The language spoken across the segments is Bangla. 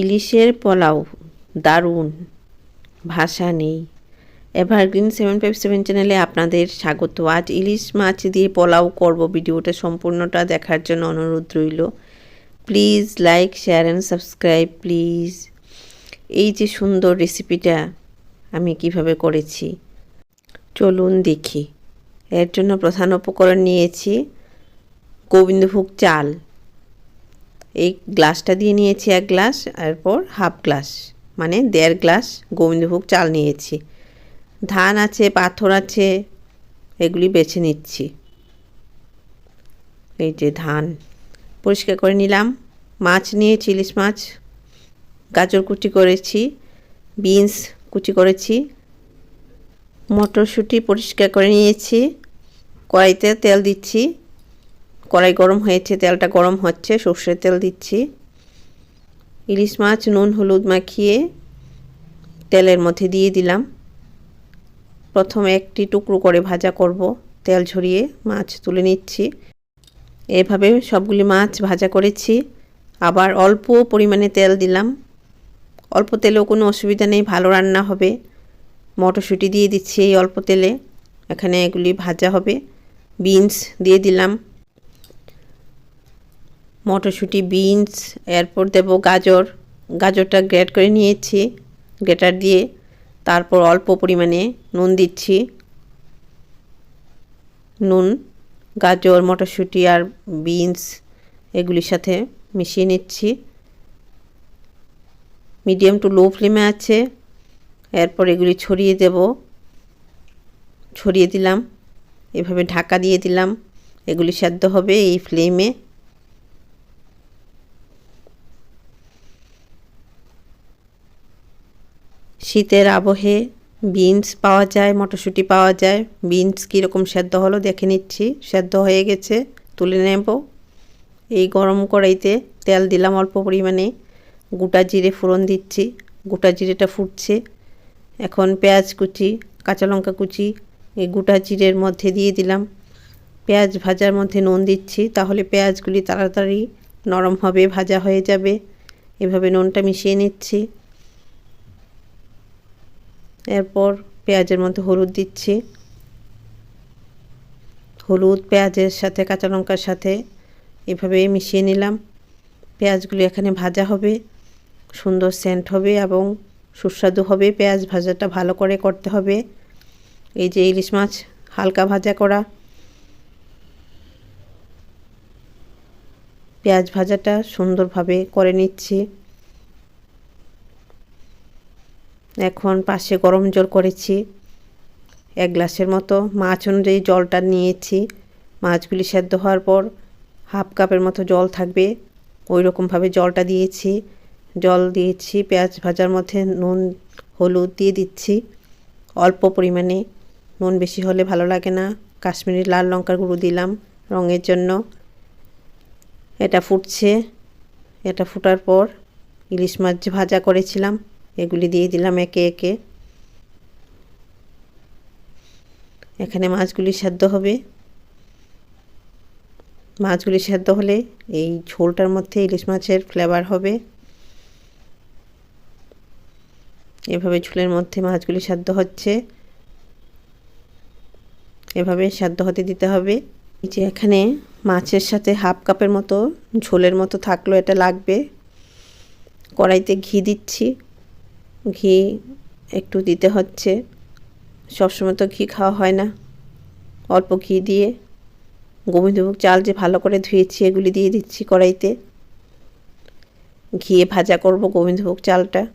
ইলিশের পোলাও, দারুণ। ভাষা নেই। এভারগ্রিন সেভেন ফাইভ সেভেন চ্যানেলে আপনাদের স্বাগত। আজ ইলিশ মাছ দিয়ে পোলাও করব। ভিডিওটা সম্পূর্ণটা দেখার জন্য অনুরোধ রইল। Please like, share and subscribe, please. এই যে সুন্দর রেসিপিটা আমি কীভাবে করেছি, চলুন দেখি। এর জন্য প্রধান উপকরণ নিয়েছি গোবিন্দভোগ চাল। এই গ্লাসটা দিয়ে নিয়েছি এক গ্লাস, এরপর হাফ গ্লাস মানে দেড় গ্লাস গোবিন্দভোগ চাল নিয়েছি। ধান আছে, পাথর আছে, এগুলি বেছে নিচ্ছি। এই যে ধান, পরিষ্কার করে নিলাম। মাছ নিয়েছি ইলিশ মাছ, গাজর কুচি করেছি, বিনস কুচি করেছি, মটরশুঁটি পরিষ্কার করে নিয়েছি, কড়াইতে তেল দিচ্ছি। কড়াই গরম হয়েছে, তেলটা গরম হচ্ছে, সর্ষের তেল দিচ্ছি। ইলিশ মাছ, নুন, হলুদ মাখিয়ে তেলের মধ্যে দিয়ে দিলাম। প্রথমে একটি টুকরো করে ভাজা করব, তেল ঝরিয়ে মাছ তুলে নিচ্ছি। এভাবে সবগুলি মাছ ভাজা করেছি। আবার অল্প পরিমাণে তেল দিলাম। অল্প তেলেও কোনো অসুবিধা নেই, ভালো রান্না হবে। মটরশুঁটি দিয়ে দিচ্ছি এই অল্প তেলে। এখানে এগুলি ভাজা হবে। বিনস দিয়ে দিলাম। মটরশুঁটি, বিনস, এরপর দেব গাজর। গাজরটা গ্রেট করে নিয়েছি, গ্রেটার দিয়ে তারপর অল্প পরিমাণে নুন দিচ্ছি। নুন, গাজর, মটরশুঁটি আর বিনস এগুলির সাথে মিশিয়ে নিচ্ছি। মিডিয়াম টু লো ফ্লেমে আছে। এরপর এগুলি ছড়িয়ে দেব। ছড়িয়ে দিলাম। এভাবে ঢাকা দিয়ে দিলাম। এগুলি সেদ্ধ হবে এই ফ্লেমে। শীতের আবহে বিনস পাওয়া যায়, মটরশুঁটি পাওয়া যায়। বিনস কীরকম সেদ্ধ হলো দেখে নিচ্ছি। সেদ্ধ হয়ে গেছে, তুলে নেব। এই গরম কড়াইতে তেল দিলাম অল্প পরিমাণে। গোটা জিরে ফোড়ন দিচ্ছি, গোটা জিরেটা ফুটছে। এখন পেঁয়াজ কুচি, কাঁচা লঙ্কা কুচি, এই গোটা জিরের মধ্যে দিয়ে দিলাম। পেঁয়াজ ভাজার মধ্যে নুন দিচ্ছি, তাহলে পেঁয়াজগুলি তাড়াতাড়ি নরম হবে, ভাজা হয়ে যাবে। এভাবে নুনটা মিশিয়ে নিচ্ছি। এরপর পেঁয়াজের মধ্যে হলুদ দিচ্ছি। হলুদ, পেঁয়াজের সাথে কাঁচা লঙ্কার সাথে এভাবে মিশিয়ে নিলাম। পেঁয়াজগুলি এখানে ভাজা হবে, সুন্দর সেন্ট হবে এবং সুস্বাদু হবে। পেঁয়াজ ভাজাটা ভালো করে করতে হবে। এই যে ইলিশ মাছ, হালকা ভাজা করা। পেঁয়াজ ভাজাটা সুন্দরভাবে করে নিচ্ছি। এখন পাশে গরম জল করেছি। এক গ্লাসের মতো। মাছ অনুযায়ী জলটা নিয়েছি। মাছগুলি সেদ্ধ হওয়ার পর হাফ কাপের মতো জল থাকবে। ওই রকমভাবে জলটা দিয়েছি। জল দিয়েছি, পেঁয়াজ ভাজার মধ্যে নুন, হলুদ দিয়ে দিচ্ছি। অল্প পরিমাণে। নুন বেশি হলে ভালো লাগে না। কাশ্মীরি লাল লঙ্কার গুঁড়ো দিলাম রঙের জন্য। এটা ফুটছে। এটা ফুটার পর ইলিশ মাছ ভাজা করেছিলাম। এগুলি দিয়ে দিলাম একে একে। এখানে মাছগুলি সেদ্ধ হবে। মাছগুলি সেদ্ধ হলে এই ঝোলটার মধ্যে ইলিশ মাছের ফ্লেভার হবে। এভাবে ঝোলের মধ্যে মাছগুলি সেদ্ধ হচ্ছে। এভাবে সেদ্ধ হতে দিতে হবে। যে এখানে মাছের সাথে হাফ কাপের মতো ঝোলের মতো থাকল, এটা লাগবে। কড়াইতে ঘি দিচ্ছি। ঘি একটু দিতে হচ্ছে। সবসময় তো ঘি খাওয়া হয় না। অল্প ঘি দিয়ে গোবিন্দভোগ চাল যে ভালো করে ধুয়েছি, এগুলি দিয়ে দিচ্ছি কড়াইতে। ঘিয়ে ভাজা করব গোবিন্দভোগ চালটা।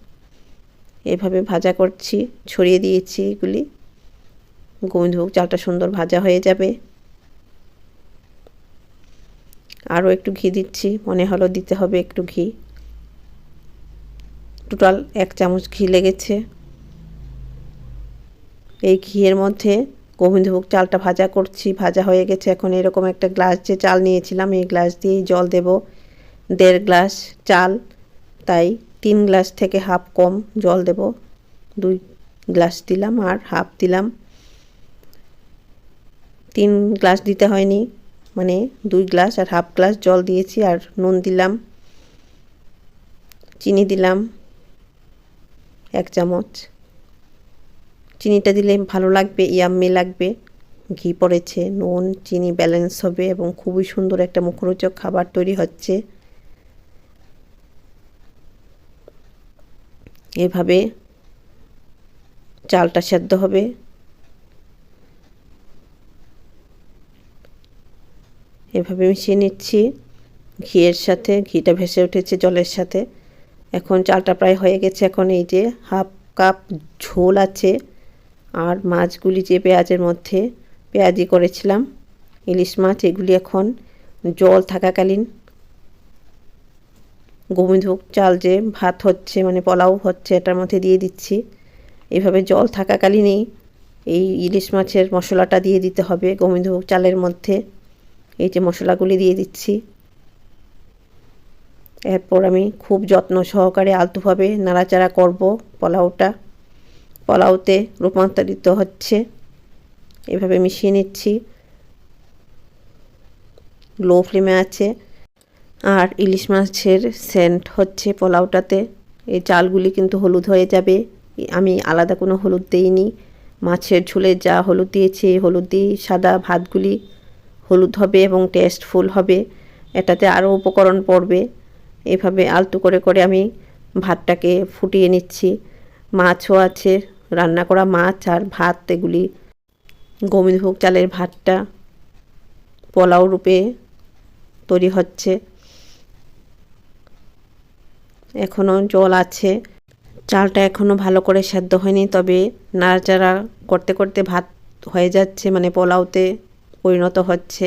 এভাবে ভাজা করছি, ছড়িয়ে দিয়েছি এগুলি। গোবিন্দভোগ চালটা সুন্দর ভাজা হয়ে যাবে। আরও একটু ঘি দিচ্ছি, মনে হলো দিতে হবে একটু ঘি। টোটাল এক চামচ ঘি লেগেছে। এই ঘিয়ের মধ্যে গোবিন্দভোগ চালটা ভাজা করছি, ভাজা হয়ে গেছে। এখন এরকম একটা গ্লাস যে চাল নিয়েছিলাম, এই গ্লাস দিয়েই জল দেব। দেড় গ্লাস চাল, তাই তিন গ্লাস থেকে হাফ কম জল দেব। দুই গ্লাস দিলাম আর হাফ দিলাম। তিন গ্লাস দিতে হয়নি মানে দুই গ্লাস আর হাফ গ্লাস জল দিয়েছি আর নুন দিলাম, চিনি দিলাম এক চামচ। চিনিটা দিলে ভালো লাগবে, ইয়াম্মি লাগবে। ঘি পড়েছে, নুন, চিনি ব্যালেন্স হবে এবং খুবই সুন্দর একটা মুখরোচক খাবার তৈরি হচ্ছে। এভাবে চালটা সেদ্ধ হবে। এভাবে মিশিয়ে নিচ্ছি। ঘিয়ের সাথে, ঘিটা ভেসে উঠেছে জলের সাথে। এখন চালটা প্রায় হয়ে গেছে এখন এই যে হাফ কাপ ঝোল আছে আর মাছগুলি যে পেঁয়াজের মধ্যে পেঁয়াজি করেছিলাম, ইলিশ মাছ, এগুলি এখন জল থাকাকালীন গোবিন্দভোগ চাল যে ভাত হচ্ছে মানে পোলাও হচ্ছে, এটার মধ্যে দিয়ে দিচ্ছি। এভাবে জল থাকাকালীনই এই ইলিশ মাছের মশলাটা দিয়ে দিতে হবে গোবিন্দভোগ চালের মধ্যে। এই যে মশলাগুলি দিয়ে দিচ্ছি। এরপর আমি খুব যত্ন সহকারে আলতুভাবে নাড়াচাড়া করব পোলাওটা। পোলাওতে রূপান্তরিত হচ্ছে। এভাবে মিশিয়ে নিচ্ছি। লো ফ্লেমে আছে। আর ইলিশ মাছের সেন্ট হচ্ছে পোলাওটাতে। এই চালগুলি কিন্তু হলুদ হয়ে যাবে। আমি আলাদা কোনো হলুদ দিইনি। মাছের ঝোলে যা হলুদ দিয়েছি হলুদ দিয়ে সাদা ভাতগুলি হলুদ হবে এবং টেস্টফুল হবে। এটাতে আরও উপকরণ পড়বে। এভাবে আলতু করে করে আমি ভাতটাকে ফুটিয়ে নিচ্ছি। মাছও আছে, রান্না করা মাছ আর ভাত, এগুলি গোবিন্দভোগ চালের ভাতটা পোলাও রূপে তৈরি হচ্ছে। এখনও জল আছে। চালটা এখনও ভালো করে সেদ্ধ হয়নি, তবে নাড়াচাড়া করতে করতে ভাত হয়ে যাচ্ছে মানে পোলাওতে পরিণত হচ্ছে।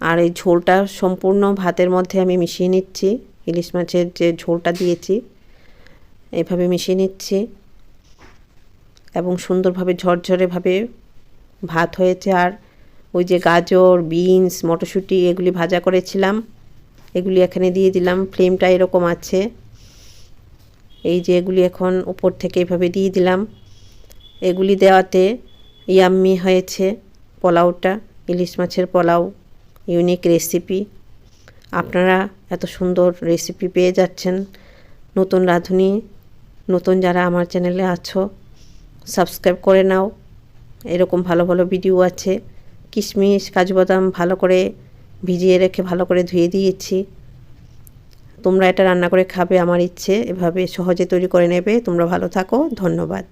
আর এই ঝোলটা সম্পূর্ণ ভাতের মধ্যে আমি মিশিয়ে নিচ্ছি। ইলিশ মাছের যে ঝোলটা দিয়েছি, এভাবে মিশিয়ে নিচ্ছি এবং সুন্দরভাবে ঝরঝরেভাবে ভাত হয়েছে। আর ওই যে গাজর, বিনস, মটরশুঁটি এগুলি ভাজা করেছিলাম, এগুলি এখানে দিয়ে দিলাম। ফ্লেমটা এরকম আছে। এই যে এগুলি এখন উপর থেকে এভাবে দিয়ে দিলাম। এগুলি দেওয়াতে ইয়াম্মি হয়েছে পোলাওটা, ইলিশ মাছের পোলাও, ইউনিক রেসিপি। আপনারা এত সুন্দর রেসিপি পেয়ে যাচ্ছেন। নতুন রাঁধুনি, নতুন যারা আমার চ্যানেলে আছো সাবস্ক্রাইব করে নাও। এরকম ভালো ভালো ভিডিও আছে। কিশমিশ, কাজু বাদাম ভালো করে ভিজিয়ে রেখে ভালো করে ধুয়ে দিয়েছি। তোমরা এটা রান্না করে খাবে আমার ইচ্ছে। এভাবে সহজে তৈরি করে নেবে। তোমরা ভালো থাকো। ধন্যবাদ।